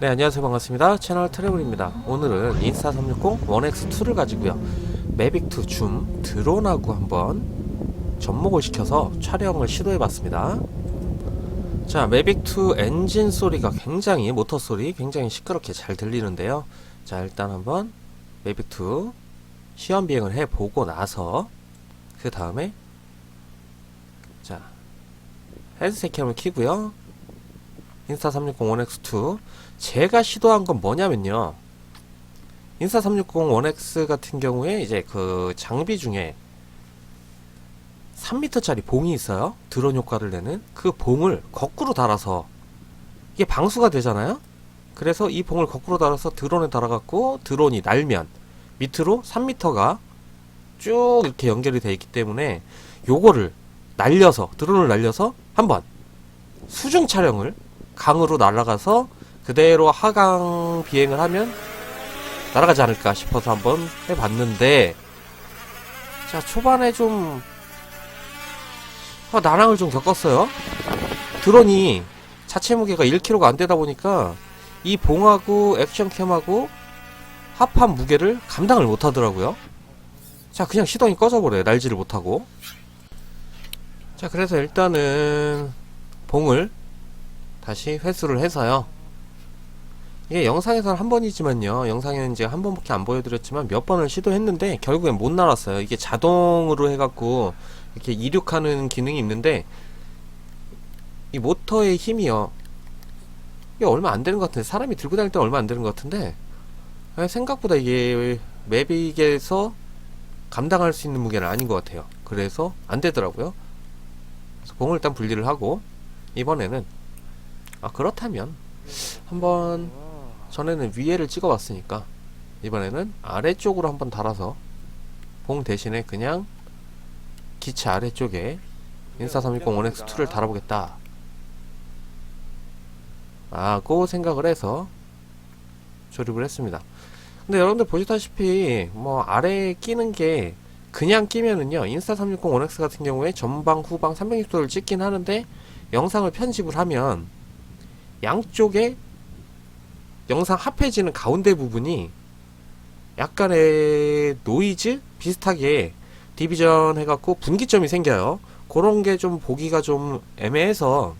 네 안녕하세요. 반갑습니다. 채널 트래블입니다. 오늘은 인스타 360 1X2를 가지고요. 매빅2 줌 드론하고 한번 접목을 시켜서 촬영을 시도해 봤습니다. 자 매빅2 엔진 소리가 굉장히 모터 소리 굉장히 시끄럽게 잘 들리는데요. 자 일단 한번 매빅2 시험 비행을 해 보고 나서 그 다음에 자 헤드셋 캠을 키고요 인스타360 1X2 제가 시도한 건 뭐냐면요. 인스타 360 1X 같은 경우에 이제 그 장비 중에 3m짜리 봉이 있어요. 드론 효과를 내는 그 봉을 거꾸로 달아서 이게 방수가 되잖아요. 그래서 이 봉을 거꾸로 달아서 드론에 달아갖고 드론이 날면 밑으로 3m가 쭉 이렇게 연결이 되어 있기 때문에 요거를 날려서 드론을 날려서 한번 수중 촬영을 강으로 날아가서 그대로 하강 비행을 하면 날아가지 않을까 싶어서 한번 해봤는데 자 초반에 좀 아, 난항을 좀 겪었어요. 드론이 자체 무게가 1kg가 안 되다 보니까 이 봉하고 액션캠하고 합한 무게를 감당을 못 하더라고요. 자 그냥 시동이 꺼져버려요. 날지를 못하고. 자 그래서 일단은 봉을 다시 회수를 해서요 이게 영상에서는 한 번이지만요. 영상에는 이제 한 번밖에 안 보여드렸지만 몇 번을 시도했는데 결국엔 못 날았어요. 이게 자동으로 해갖고 이렇게 이륙하는 기능이 있는데 이 모터의 힘이요. 이게 얼마 안 되는 것 같은데 사람이 들고 다닐 때 얼마 안 되는 것 같은데 아, 생각보다 이게 매빅에서 감당할 수 있는 무게는 아닌 것 같아요. 그래서 안 되더라고요. 그래서 공을 일단 분리를 하고 이번에는 아 그렇다면 한번 전에는 위에를 찍어봤으니까 이번에는 아래쪽으로 한번 달아서 봉 대신에 그냥 기체 아래쪽에 인스타360 1X2를 달아보겠다. 라고 생각을 해서 조립을 했습니다. 근데 여러분들 보시다시피 뭐 아래에 끼는 게 그냥 끼면은요 인스타 360 1X 같은 경우에 전방 후방 360도를 찍긴 하는데 영상을 편집을 하면 양쪽에 영상 합해지는 가운데 부분이 약간의 노이즈 비슷하게 디비전 해갖고 분기점이 생겨요. 그런 게 좀 보기가 좀 애매해서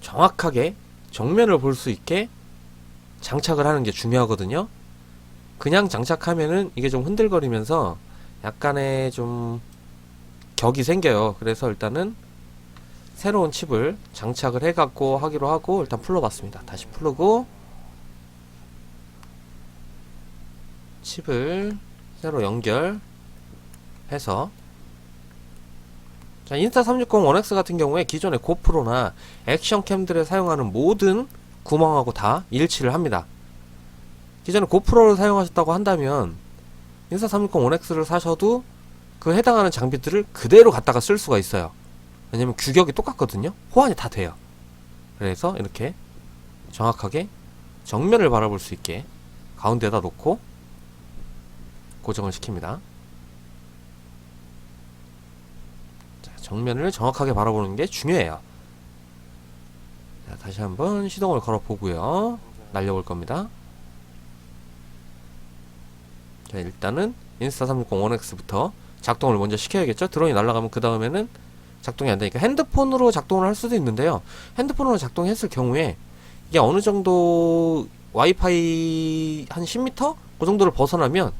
정확하게 정면을 볼 수 있게 장착을 하는 게 중요하거든요. 그냥 장착하면은 이게 좀 흔들거리면서 약간의 좀 격이 생겨요. 그래서 일단은 새로운 칩을 장착을 해갖고 하기로 하고 일단 풀러봤습니다. 다시 풀고 칩을 새로 연결해서 자 인스타360 1X 같은 경우에 기존의 고프로나 액션캠들에 사용하는 모든 구멍하고 다 일치를 합니다. 기존에 고프로를 사용하셨다고 한다면 인스타360 1X를 사셔도 그 해당하는 장비들을 그대로 갖다가 쓸 수가 있어요. 왜냐면 규격이 똑같거든요. 호환이 다 돼요. 그래서 이렇게 정확하게 정면을 바라볼 수 있게 가운데다 놓고 고정을 시킵니다. 자, 정면을 정확하게 바라보는 게 중요해요. 자, 다시 한번 시동을 걸어 보고요. 날려볼 겁니다. 자, 일단은 인스타 360 1X부터 작동을 먼저 시켜야겠죠? 드론이 날아가면 그 다음에는 작동이 안 되니까 핸드폰으로 작동을 할 수도 있는데요. 핸드폰으로 작동했을 경우에 이게 어느 정도 와이파이 한 10m? 그 정도를 벗어나면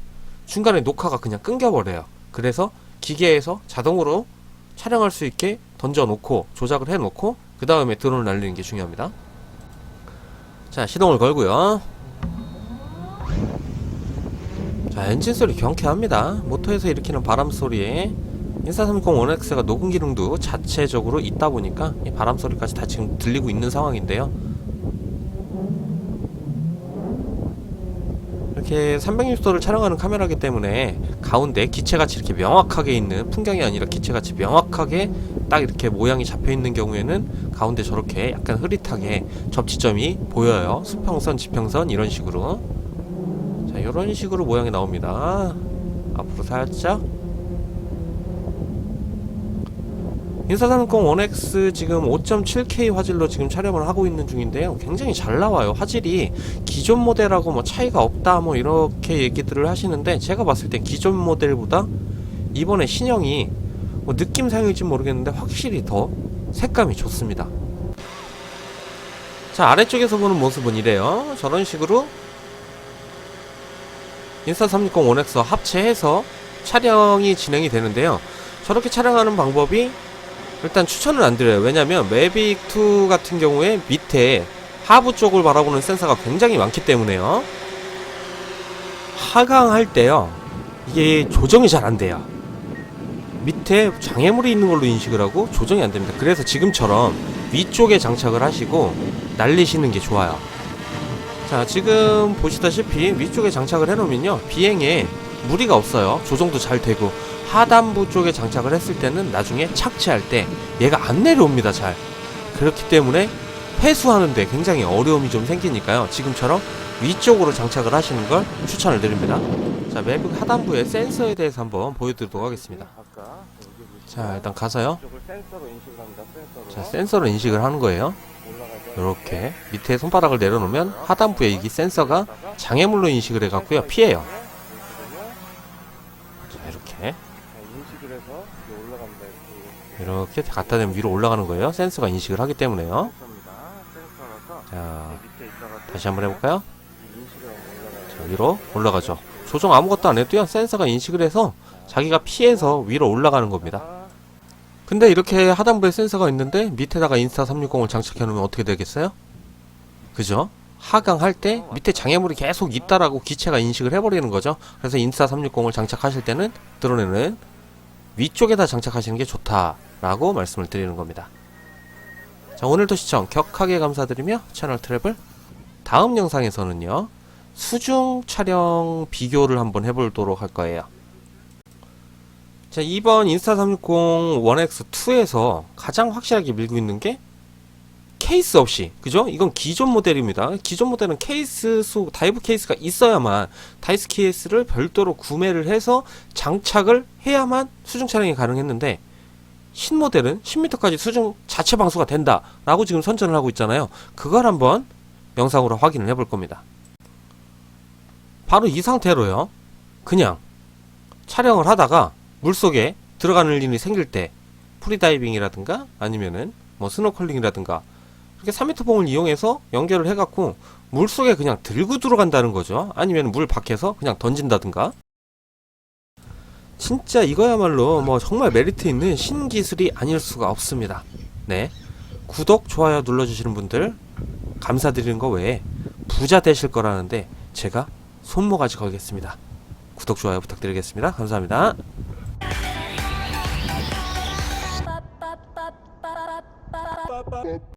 중간에 녹화가 그냥 끊겨버려요. 그래서 기계에서 자동으로 촬영할 수 있게 던져놓고 조작을 해놓고 그 다음에 드론을 날리는 게 중요합니다. 자 시동을 걸고요. 자 엔진 소리 경쾌합니다. 모터에서 일으키는 바람 소리에 인스타360 1X가 녹음 기능도 자체적으로 있다 보니까 이 바람 소리까지 다 지금 들리고 있는 상황인데요. 이렇게 360도를 촬영하는 카메라기 때문에 가운데 기체같이 이렇게 명확하게 있는 풍경이 아니라 기체같이 명확하게 딱 이렇게 모양이 잡혀 있는 경우에는 가운데 저렇게 약간 흐릿하게 접지점이 보여요. 수평선, 지평선 이런 식으로. 자, 이런 식으로 모양이 나옵니다. 앞으로 살짝 인사360 1X 지금 5.7K 화질로 지금 촬영을 하고 있는 중인데요. 굉장히 잘 나와요. 화질이 기존 모델하고 뭐 차이가 없다 뭐 이렇게 얘기들을 하시는데 제가 봤을 땐 기존 모델보다 이번에 신형이 뭐 느낌상일지 모르겠는데 확실히 더 색감이 좋습니다. 자 아래쪽에서 보는 모습은 이래요. 저런 식으로 인스타360 1X 합체해서 촬영이 진행이 되는데요. 저렇게 촬영하는 방법이 일단 추천을 안 드려요. 왜냐면 매빅2 같은 경우에 밑에 하부 쪽을 바라보는 센서가 굉장히 많기 때문에요. 하강할 때요. 이게 조정이 잘 안 돼요. 밑에 장애물이 있는 걸로 인식을 하고 조정이 안 됩니다. 그래서 지금처럼 위쪽에 장착을 하시고 날리시는 게 좋아요. 자, 지금 보시다시피 위쪽에 장착을 해놓으면요. 비행에 무리가 없어요. 조정도 잘 되고 하단부 쪽에 장착을 했을 때는 나중에 착지할 때 얘가 안 내려옵니다. 잘. 그렇기 때문에 회수하는데 굉장히 어려움이 좀 생기니까요. 지금처럼 위쪽으로 장착을 하시는 걸 추천을 드립니다. 자, 매북 하단부의 센서에 대해서 한번 보여드리도록 하겠습니다. 자, 일단 가서요. 자, 센서로 인식을 하는 거예요. 이렇게 밑에 손바닥을 내려놓으면 하단부에 이 센서가 장애물로 인식을 해갖고요. 피해요. 자, 이렇게. 인식을 해서 이렇게 올라갑니다. 이렇게. 갖다 대면 위로 올라가는 거예요. 센서가 인식을 하기 때문에요. 자, 다시 한번 해볼까요? 자, 위로 올라가죠. 조정 아무것도 안 해도요. 센서가 인식을 해서 자기가 피해서 위로 올라가는 겁니다. 아, 근데 이렇게 하단부에 센서가 있는데 밑에다가 인스타 360을 장착해 놓으면 어떻게 되겠어요? 그죠? 하강할 때 밑에 장애물이 계속 있다라고 기체가 인식을 해버리는 거죠. 그래서 인스타 360을 장착하실 때는 드론에는 위쪽에다 장착하시는 게 좋다 라고 말씀을 드리는 겁니다. 자, 오늘도 시청 격하게 감사드리며 채널 트랩을 다음 영상에서는요. 수중 촬영 비교를 한번 해보도록 할 거예요. 자, 이번 인스타 360 1X2에서 가장 확실하게 밀고 있는 게 케이스 없이, 그죠? 이건 기존 모델입니다. 기존 모델은 케이스 수, 다이브 케이스가 있어야만 다이스 케이스를 별도로 구매를 해서 장착을 해야만 수중 촬영이 가능했는데 신 모델은 10m까지 수중 자체 방수가 된다라고 지금 선전을 하고 있잖아요. 그걸 한번 영상으로 확인을 해볼 겁니다. 바로 이 상태로요. 그냥 촬영을 하다가 물속에 들어가는 일이 생길 때 프리다이빙이라든가 아니면은 뭐 스노클링이라든가 이렇게 3m 봉을 이용해서 연결을 해갖고 물속에 그냥 들고 들어간다는 거죠. 아니면 물 밖에서 그냥 던진다든가. 진짜 이거야말로 뭐 정말 메리트 있는 신기술이 아닐 수가 없습니다. 네. 구독, 좋아요 눌러주시는 분들 감사드리는 거 외에 부자 되실 거라는데 제가 손모가지 걸겠습니다. 구독, 좋아요 부탁드리겠습니다. 감사합니다.